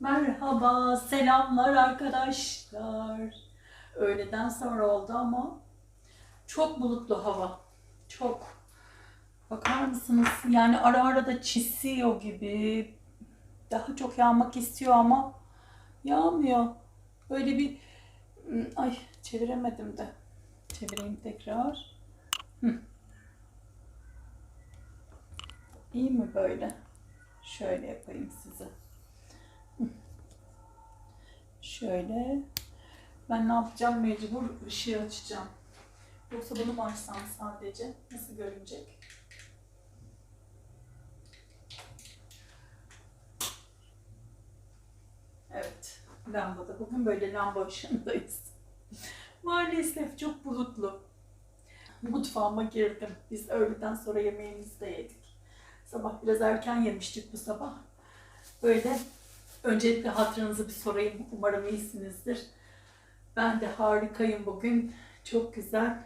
Merhaba, selamlar arkadaşlar. Öğleden sonra oldu ama çok bulutlu hava. Çok. Bakar mısınız? Yani ara ara da çisiyor gibi. Daha çok yağmak istiyor ama yağmıyor. Böyle bir Hmm, ay çeviremedim de. Çevireyim tekrar. Hı. İyi mi böyle? Şöyle yapayım size. Şöyle. Ben ne yapacağım? Mecbur ışığı açacağım. Yoksa bunu mu açsam sadece? Nasıl görünecek? Evet. Lambada. Bugün böyle lamba ışığındayız. Maalesef çok bulutlu. Mutfağıma girdim. Biz öğleden sonra yemeğimizi de yedik. Sabah biraz erken yemiştik bu sabah. Böyle Öncelikle hatırınızı bir sorayım. Umarım iyisinizdir. Ben de harikayım bugün. Çok güzel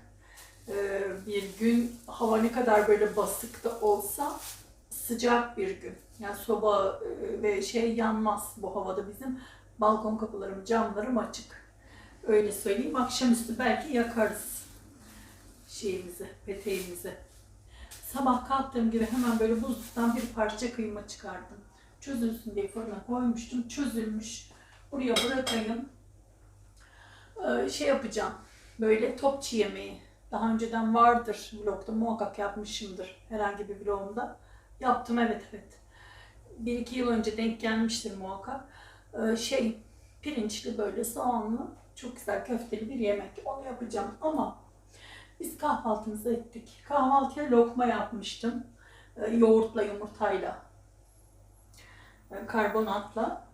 ee, bir gün. Hava ne kadar böyle basık da olsa sıcak bir gün. Yani soba e, ve şey yanmaz bu havada bizim. Balkon kapılarım, camlarım açık. Öyle söyleyeyim. Akşamüstü belki yakarız şeyimizi, peteğimizi. Sabah kalktığım gibi hemen böyle buzluktan bir parça kıyma çıkardım çözülsün diye fırına koymuştum. Çözülmüş. Buraya bırakayım. Ee, şey yapacağım. Böyle topçu yemeği. Daha önceden vardır vlogda. Muhakkak yapmışımdır herhangi bir vlogumda. Yaptım evet evet. Bir iki yıl önce denk gelmiştir muhakkak. Ee, şey pirinçli böyle soğanlı çok güzel köfteli bir yemek. Onu yapacağım ama biz kahvaltımızı ettik. Kahvaltıya lokma yapmıştım. Ee, yoğurtla yumurtayla karbonatla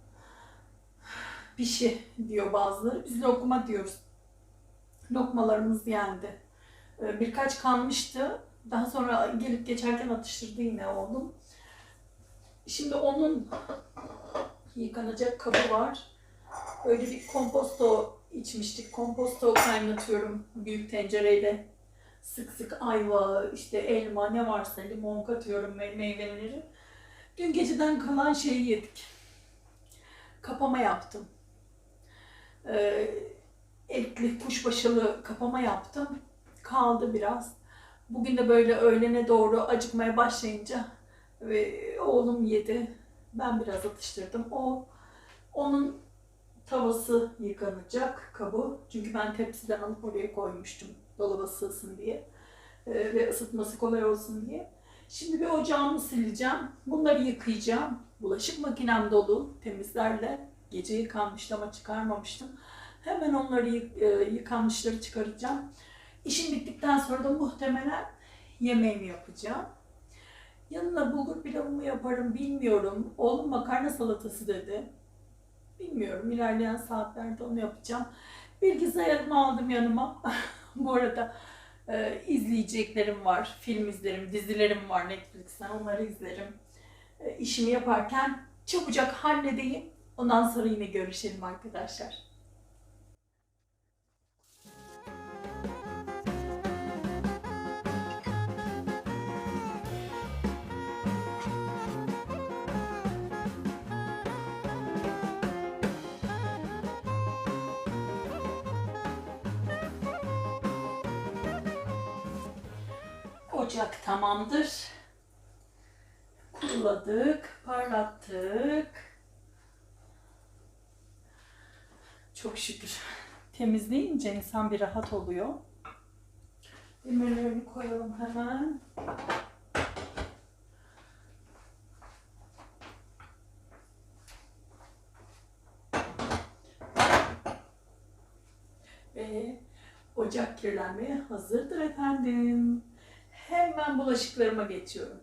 pişi diyor bazıları. Biz lokma diyoruz. Lokmalarımız yendi. Ee, birkaç kalmıştı. Daha sonra gelip geçerken atıştırdı yine oğlum. Şimdi onun yıkanacak kabı var. Böyle bir komposto içmiştik. Komposto kaynatıyorum büyük tencereyle. Sık sık ayva, işte elma ne varsa limon katıyorum meyveleri. Dün geceden kalan şeyi yedik. Kapama yaptım. Ee, etli kuşbaşılı kapama yaptım. Kaldı biraz. Bugün de böyle öğlene doğru acıkmaya başlayınca ve oğlum yedi. Ben biraz atıştırdım. O onun tavası yıkanacak kabı. Çünkü ben tepsiden alıp oraya koymuştum dolaba sığsın diye. Ee, ve ısıtması kolay olsun diye. Şimdi bir ocağımı sileceğim. Bunları yıkayacağım. Bulaşık makinem dolu temizlerle. Gece yıkanmıştı ama çıkarmamıştım. Hemen onları yık, e, yıkanmışları çıkaracağım. İşim bittikten sonra da muhtemelen yemeğimi yapacağım. Yanına bulgur pilavımı yaparım bilmiyorum. Oğlum makarna salatası dedi. Bilmiyorum ilerleyen saatlerde onu yapacağım. Bilgisayarımı aldım yanıma. Bu arada e, izleyeceklerim var. Film izlerim, dizilerim var Netflix'ten. Onları izlerim. E, işimi yaparken çabucak halledeyim. Ondan sonra yine görüşelim arkadaşlar. Ocak tamamdır. Kuruladık, parlattık. Çok şükür. Temizleyince insan bir rahat oluyor. Demirlerini koyalım hemen. Ve ocak kirlenmeye hazırdır efendim. Hemen bulaşıklarıma geçiyorum.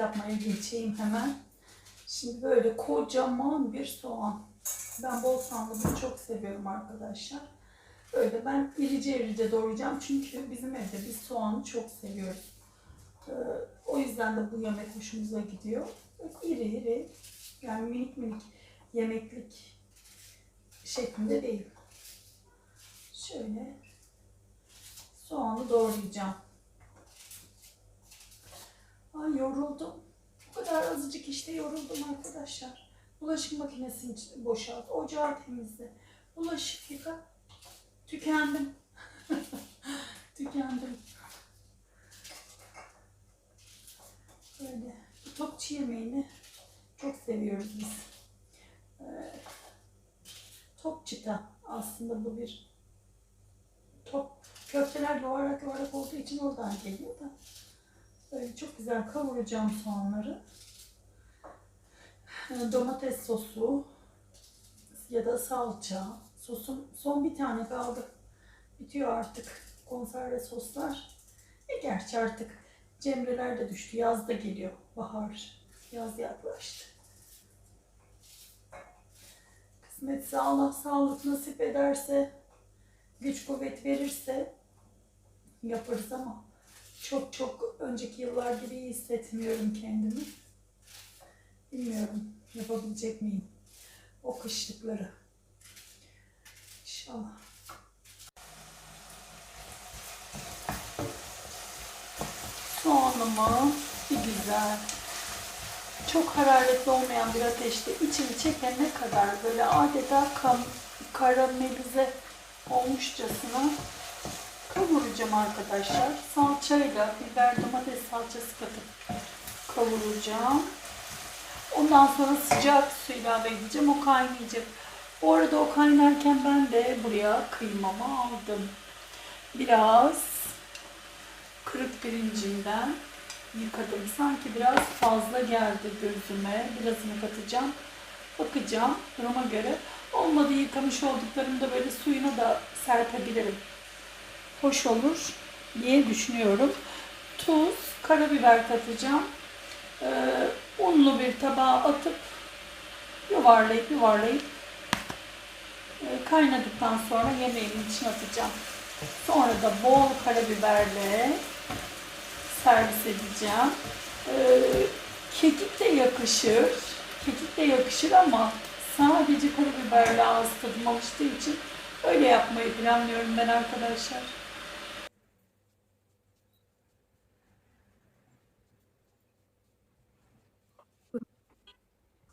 Yapmaya geçeyim hemen. Şimdi böyle kocaman bir soğan. Ben bol soğanlı çok seviyorum arkadaşlar. Böyle ben irice irice doğrayacağım çünkü bizim evde biz soğanı çok seviyoruz. Ee, o yüzden de bu yemek hoşumuza gidiyor. İri iri yani minik minik yemeklik şeklinde değil. Şöyle soğanı doğrayacağım. Ay yoruldum. Bu kadar azıcık işte yoruldum arkadaşlar. Bulaşık makinesini boşalt, ocağı temizle, bulaşık yıka. Tükendim. Tükendim. Böyle bu topçu yemeğini çok seviyoruz biz. Ee, top çıta aslında bu bir top köfteler yuvarlak yuvarlak olduğu için oradan geliyor da. Böyle çok güzel kavuracağım soğanları. Ee, Domates sosu ya da salça. Sosum son bir tane kaldı. Bitiyor artık konserve soslar. E gerçi artık cemreler de düştü. Yaz da geliyor. Bahar. Yaz yaklaştı. Kısmetse Allah sağlık nasip ederse, güç kuvvet verirse yaparız ama çok çok önceki yıllar gibi iyi hissetmiyorum kendimi. Bilmiyorum yapabilecek miyim o kışlıkları. İnşallah. Soğanımı bir güzel çok hararetli olmayan bir ateşte içini çekene kadar böyle adeta kam, karamelize olmuşçasına kavuracağım arkadaşlar. Salçayla biber domates salçası katıp kavuracağım. Ondan sonra sıcak su ilave edeceğim. O kaynayacak. Bu arada o kaynarken ben de buraya kıymamı aldım. Biraz kırık pirincinden yıkadım. Sanki biraz fazla geldi gözüme. Birazını katacağım. Bakacağım duruma göre. Olmadı yıkamış olduklarımda böyle suyunu da serpebilirim. Hoş olur diye düşünüyorum. Tuz, karabiber katacağım. Ee, unlu bir tabağa atıp yuvarlayıp yuvarlayıp e, kaynadıktan sonra yemeğimin içine atacağım. Sonra da bol karabiberle servis edeceğim. Ee, kekik de yakışır. Kekik de yakışır ama sadece karabiberle ağız tadım alıştığı için öyle yapmayı planlıyorum ben arkadaşlar.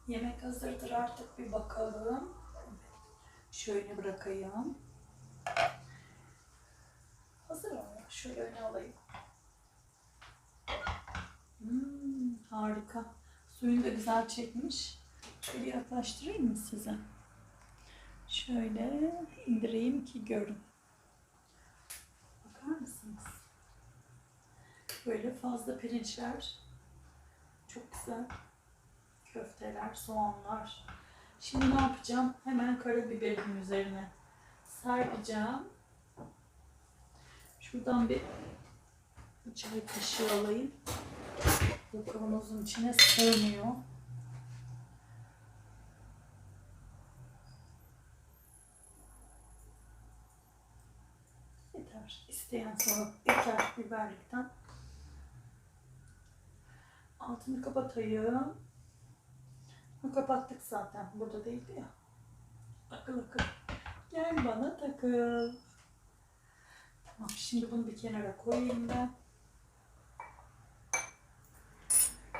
Yemek hazırdır artık bir bakalım. Şöyle bırakayım. Hazır mı? Şöyle öne alayım. Hmm, harika. Suyunu da güzel çekmiş. Şöyle yaklaştırayım mı size? Şöyle indireyim ki görün. Bakar mısınız? Böyle fazla pirinçler. Çok güzel. Köfteler, soğanlar. Şimdi ne yapacağım? Hemen karabiberin üzerine serpeceğim. Şuradan bir çay kaşığı alayım. Bu kavanozun içine sığmıyor. Yeter. İsteyen sonra yeter biberlikten. Altını kapatayım. Kapattık zaten. Burada değildi ya. Akıl akıl. Gel bana takıl. Tamam şimdi bunu bir kenara koyayım ben.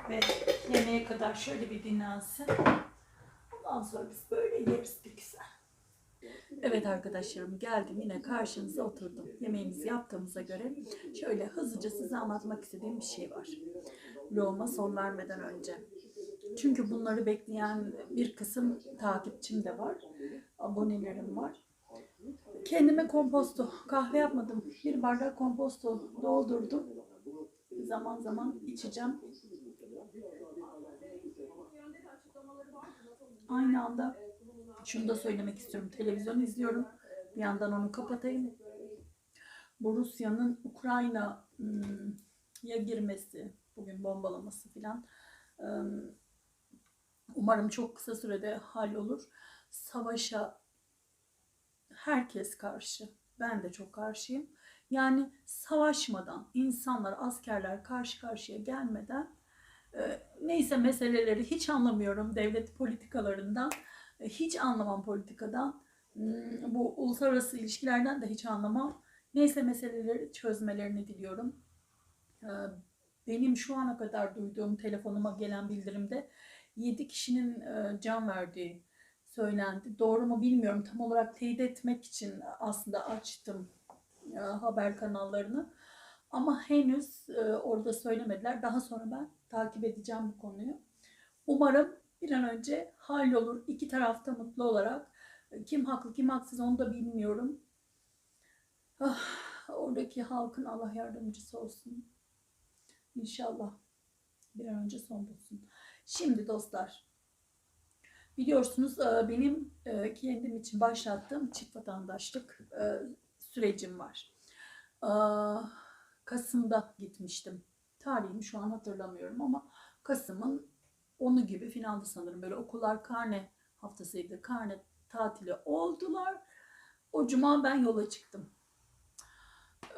Ve yemeğe kadar şöyle bir dinlensin. Ondan sonra biz böyle yeriz bir güzel. Evet arkadaşlarım geldim yine karşınıza oturdum. Yemeğimizi yaptığımıza göre şöyle hızlıca size anlatmak istediğim bir şey var. Vloguma son vermeden önce. Çünkü bunları bekleyen bir kısım takipçim de var. Abonelerim var. Kendime komposto, kahve yapmadım. Bir bardak komposto doldurdum. Zaman zaman içeceğim. Aynı anda şunu da söylemek istiyorum. Televizyon izliyorum. Bir yandan onu kapatayım. Bu Rusya'nın Ukrayna'ya girmesi, bugün bombalaması filan. Umarım çok kısa sürede hallolur. Savaşa herkes karşı. Ben de çok karşıyım. Yani savaşmadan, insanlar, askerler karşı karşıya gelmeden e, neyse meseleleri hiç anlamıyorum devlet politikalarından. e, Hiç anlamam politikadan. Hmm, Bu uluslararası ilişkilerden de hiç anlamam. Neyse meseleleri çözmelerini diliyorum. E, Benim şu ana kadar duyduğum telefonuma gelen bildirimde 7 kişinin e, can verdiği söylendi. Doğru mu bilmiyorum. Tam olarak teyit etmek için aslında açtım e, haber kanallarını. Ama henüz e, orada söylemediler. Daha sonra ben takip edeceğim bu konuyu. Umarım bir an önce hallolur. İki tarafta mutlu olarak. Kim haklı kim haksız onu da bilmiyorum. Ah, oradaki halkın Allah yardımcısı olsun. İnşallah bir an önce son bulsun. Şimdi dostlar, biliyorsunuz e, benim e, kendim için başlattığım çift vatandaşlık e, sürecim var. Kasım'da gitmiştim. Tarihini şu an hatırlamıyorum ama Kasım'ın 10'u gibi filandı sanırım. Böyle okullar karne haftasıydı. Karne tatili oldular. O cuma ben yola çıktım.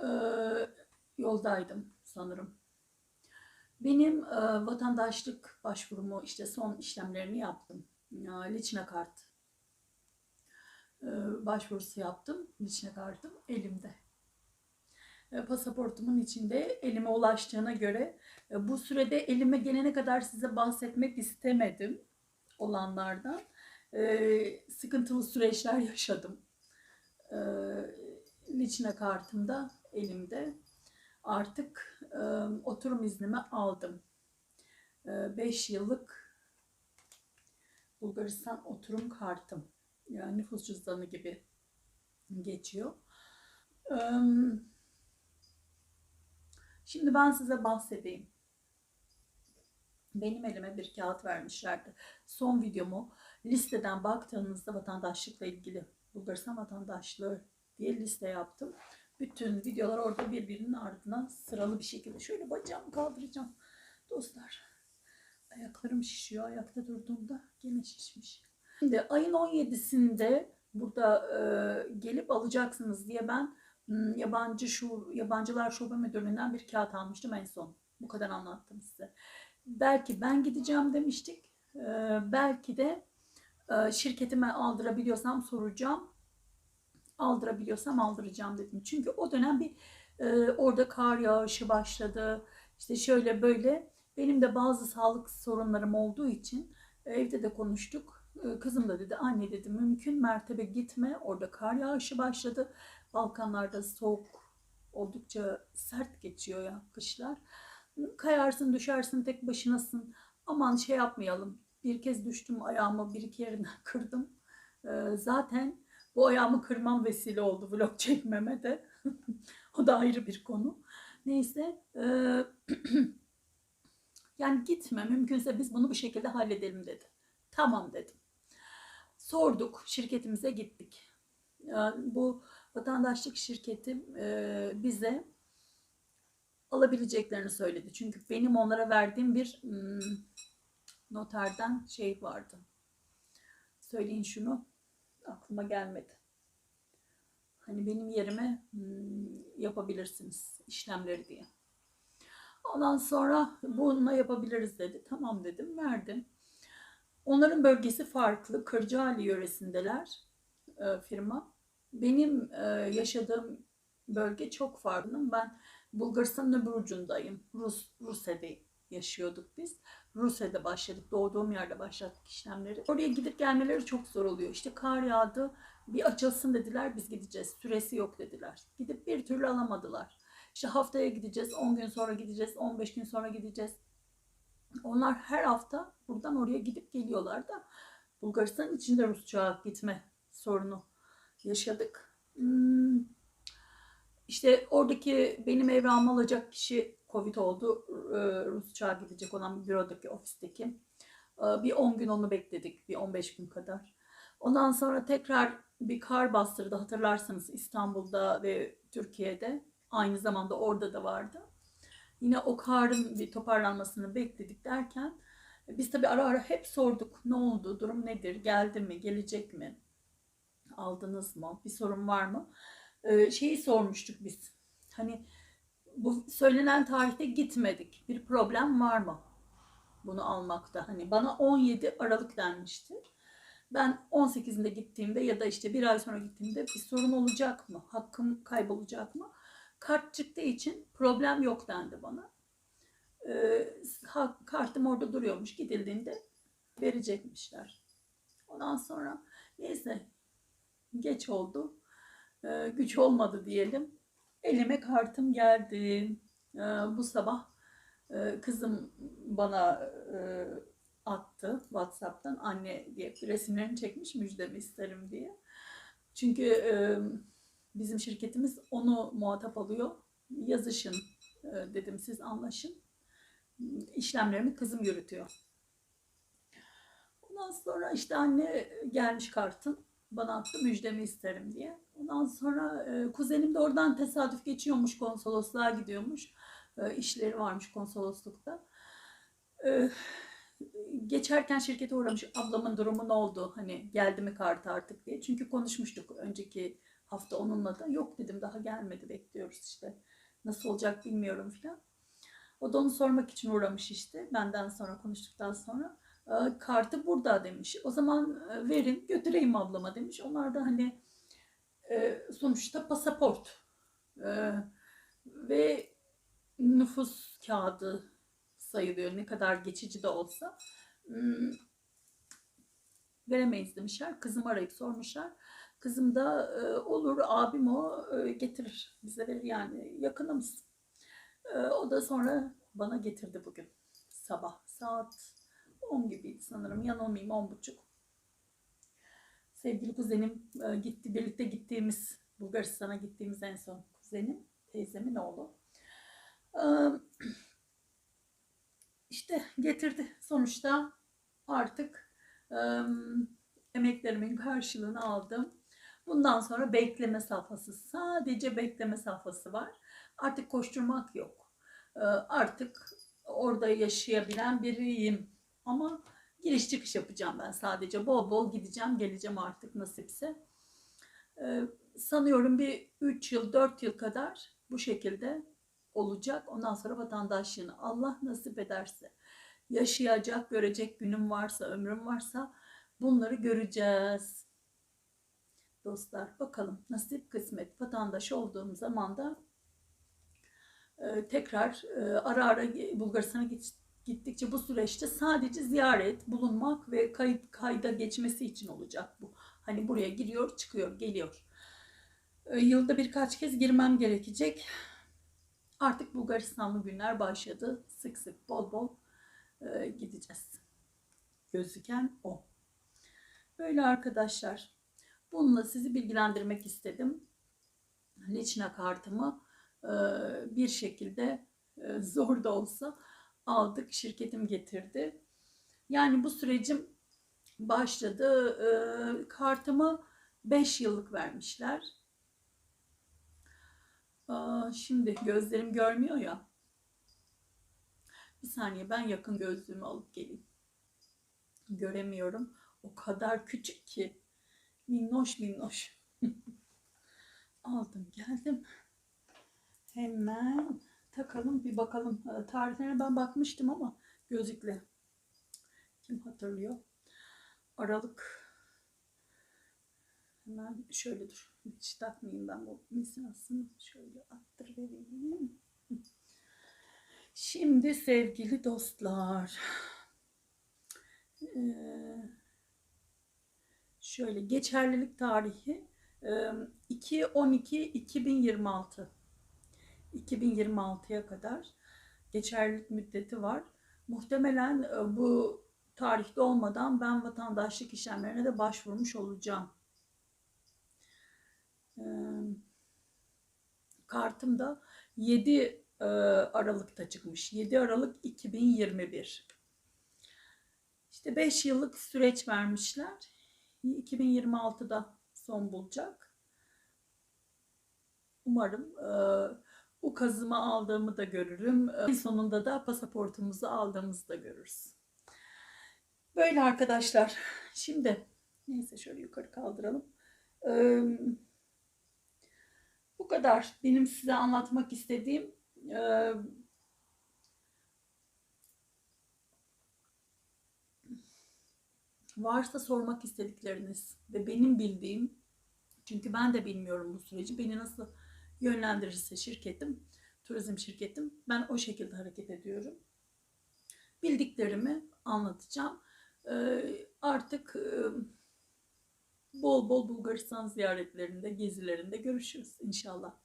E, yoldaydım sanırım. Benim e, vatandaşlık başvurumu işte son işlemlerini yaptım. E, Liçne kart e, başvurusu yaptım. Liçne kartım elimde. E, pasaportumun içinde elime ulaştığına göre e, bu sürede elime gelene kadar size bahsetmek istemedim olanlardan. E, sıkıntılı süreçler yaşadım. E, Liçne kartım da elimde artık e, oturum iznimi aldım. 5 yıllık Bulgaristan oturum kartım. Yani nüfus cüzdanı gibi geçiyor. E, şimdi ben size bahsedeyim. Benim elime bir kağıt vermişlerdi. Son videomu listeden baktığınızda vatandaşlıkla ilgili Bulgaristan vatandaşlığı diye liste yaptım. Bütün videolar orada birbirinin ardına sıralı bir şekilde. Şöyle bacağımı kaldıracağım. Dostlar ayaklarım şişiyor. Ayakta durduğumda gene şişmiş. Şimdi ayın 17'sinde burada e, gelip alacaksınız diye ben m, yabancı şu yabancılar şube müdürlüğünden bir kağıt almıştım en son. Bu kadar anlattım size. Belki ben gideceğim demiştik. E, belki de e, şirketime aldırabiliyorsam soracağım aldırabiliyorsam aldıracağım dedim. Çünkü o dönem bir e, orada kar yağışı başladı. İşte şöyle böyle. Benim de bazı sağlık sorunlarım olduğu için evde de konuştuk. E, kızım da dedi anne dedi mümkün mertebe gitme. Orada kar yağışı başladı. Balkanlarda soğuk oldukça sert geçiyor ya kışlar. Kayarsın düşersin tek başınasın. Aman şey yapmayalım. Bir kez düştüm ayağımı bir iki yerinden kırdım. E, zaten bu ayağımı kırmam vesile oldu vlog çekmeme de. o da ayrı bir konu. Neyse. E, yani gitme mümkünse biz bunu bu şekilde halledelim dedi. Tamam dedim. Sorduk şirketimize gittik. Yani bu vatandaşlık şirketi e, bize alabileceklerini söyledi. Çünkü benim onlara verdiğim bir hmm, noterden şey vardı. Söyleyin şunu aklıma gelmedi. Hani benim yerime hmm, yapabilirsiniz işlemleri diye. Ondan sonra bununla yapabiliriz dedi. Tamam dedim, verdim. Onların bölgesi farklı. Kırcaali yöresindeler e, firma. Benim e, yaşadığım bölge çok farklı. Ben Bulgaristan'ın öbür ucundayım. Rus, Rusya'da yaşıyorduk biz. Rusya'da başladık. Doğduğum yerde başlattık işlemleri. Oraya gidip gelmeleri çok zor oluyor. İşte kar yağdı. Bir açılsın dediler. Biz gideceğiz. Süresi yok dediler. Gidip bir türlü alamadılar. İşte haftaya gideceğiz. 10 gün sonra gideceğiz. 15 gün sonra gideceğiz. Onlar her hafta buradan oraya gidip geliyorlar da Bulgaristan içinde Rusça gitme sorunu yaşadık. Hmm. İşte oradaki benim evramı alacak kişi Covid oldu. Ee, Rusça gidecek olan bürodaki ofisteki. Ee, Bir 10 gün onu bekledik. Bir 15 gün kadar. Ondan sonra tekrar bir kar bastırdı hatırlarsanız İstanbul'da ve Türkiye'de. Aynı zamanda orada da vardı. Yine o karın bir toparlanmasını bekledik derken biz tabii ara ara hep sorduk. Ne oldu? Durum nedir? Geldi mi? Gelecek mi? Aldınız mı? Bir sorun var mı? Ee, şeyi sormuştuk biz. Hani bu söylenen tarihte gitmedik. Bir problem var mı? Bunu almakta. Hani bana 17 Aralık denmişti. Ben 18'inde gittiğimde ya da işte bir ay sonra gittiğimde bir sorun olacak mı? Hakkım kaybolacak mı? Kart çıktığı için problem yok dendi bana. Ee, kartım orada duruyormuş. Gidildiğinde verecekmişler. Ondan sonra neyse geç oldu. Ee, güç olmadı diyelim. Elime kartım geldi. Ee, bu sabah e, kızım bana e, attı WhatsApp'tan anne diye resimlerini çekmiş müjdemi isterim diye. Çünkü e, bizim şirketimiz onu muhatap alıyor. Yazışın dedim siz anlaşın. İşlemlerimi kızım yürütüyor. Ondan sonra işte anne gelmiş kartın bana attı müjdemi isterim diye. Ondan sonra e, kuzenim de oradan tesadüf geçiyormuş konsolosluğa gidiyormuş. E, işleri varmış konsoloslukta. E, geçerken şirkete uğramış ablamın durumu ne oldu hani geldi mi kartı artık diye. Çünkü konuşmuştuk önceki hafta onunla da yok dedim daha gelmedi bekliyoruz işte nasıl olacak bilmiyorum filan. O da onu sormak için uğramış işte benden sonra konuştuktan sonra "E, kartı burada demiş. O zaman e, verin götüreyim ablama demiş. Onlar da hani e, sonuçta pasaport e, ve nüfus kağıdı sayılıyor ne kadar geçici de olsa. Hmm, veremeyiz demişler. Kızım arayıp sormuşlar. Kızım da e, olur abim o e, getirir bize verir yani yakınımız. E, o da sonra bana getirdi bugün sabah saat 10 gibiydi sanırım yanılmayayım 10 buçuk. Sevgili kuzenim e, gitti birlikte gittiğimiz Bulgaristan'a gittiğimiz en son kuzenim teyzemin oğlu. E, işte getirdi sonuçta artık e, emeklerimin karşılığını aldım. Bundan sonra bekleme safhası sadece bekleme safhası var. Artık koşturmak yok. Artık orada yaşayabilen biriyim. Ama giriş çıkış yapacağım ben sadece. Bol bol gideceğim geleceğim artık nasipse. Ee, sanıyorum bir 3 yıl 4 yıl kadar bu şekilde olacak. Ondan sonra vatandaşlığını Allah nasip ederse yaşayacak, görecek günüm varsa, ömrüm varsa bunları göreceğiz. Dostlar bakalım nasip kısmet vatandaş olduğum zaman da e, tekrar e, ara ara Bulgaristan'a git, gittikçe bu süreçte sadece ziyaret, bulunmak ve kayıt kayda geçmesi için olacak bu. Hani buraya giriyor, çıkıyor, geliyor. E, Yılda birkaç kez girmem gerekecek. Artık Bulgaristanlı günler başladı. Sık sık, bol bol e, gideceğiz. Gözüken o. Böyle arkadaşlar. Bununla sizi bilgilendirmek istedim. Liçna kartımı e, bir şekilde e, zor da olsa aldık. Şirketim getirdi. Yani bu sürecim başladı. E, kartımı 5 yıllık vermişler. Aa, şimdi gözlerim görmüyor ya. Bir saniye ben yakın gözlüğümü alıp geleyim. Göremiyorum. O kadar küçük ki. Minnoş minnoş. Aldım geldim. Hemen takalım bir bakalım. Ee, Tarihlerine ben bakmıştım ama gözlükle. Kim hatırlıyor? Aralık. Hemen şöyle dur. Hiç takmayayım ben bu misinasını. Şöyle attır vereyim. Şimdi sevgili dostlar. Ee, şöyle geçerlilik tarihi e, 2-12-2026. 2026'ya kadar geçerlilik müddeti var. Muhtemelen e, bu tarihte olmadan ben vatandaşlık işlemlerine de başvurmuş olacağım. E, Kartım da 7 e, Aralık'ta çıkmış. 7 Aralık 2021. İşte 5 yıllık süreç vermişler. 2026'da son bulacak. Umarım e, ukazımı aldığımı da görürüm. En sonunda da pasaportumuzu aldığımızı da görürüz. Böyle arkadaşlar. Şimdi neyse şöyle yukarı kaldıralım. Ee, bu kadar benim size anlatmak istediğim. Ee, varsa sormak istedikleriniz ve benim bildiğim çünkü ben de bilmiyorum bu süreci beni nasıl yönlendirirse şirketim, turizm şirketim ben o şekilde hareket ediyorum. Bildiklerimi anlatacağım. Ee, artık e, bol bol Bulgaristan ziyaretlerinde, gezilerinde görüşürüz inşallah.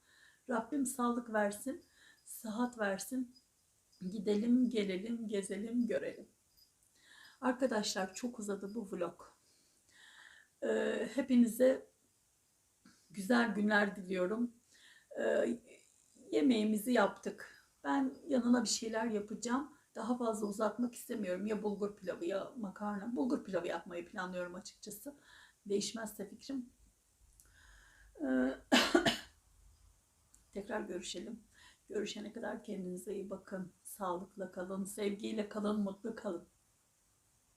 Rabbim sağlık versin, sıhhat versin. Gidelim, gelelim, gezelim, görelim. Arkadaşlar çok uzadı bu vlog. Ee, hepinize güzel günler diliyorum. Ee, yemeğimizi yaptık. Ben yanına bir şeyler yapacağım. Daha fazla uzatmak istemiyorum. Ya bulgur pilavı ya makarna. Bulgur pilavı yapmayı planlıyorum açıkçası. Değişmezse fikrim. Ee, tekrar görüşelim. Görüşene kadar kendinize iyi bakın. Sağlıkla kalın, sevgiyle kalın, mutlu kalın.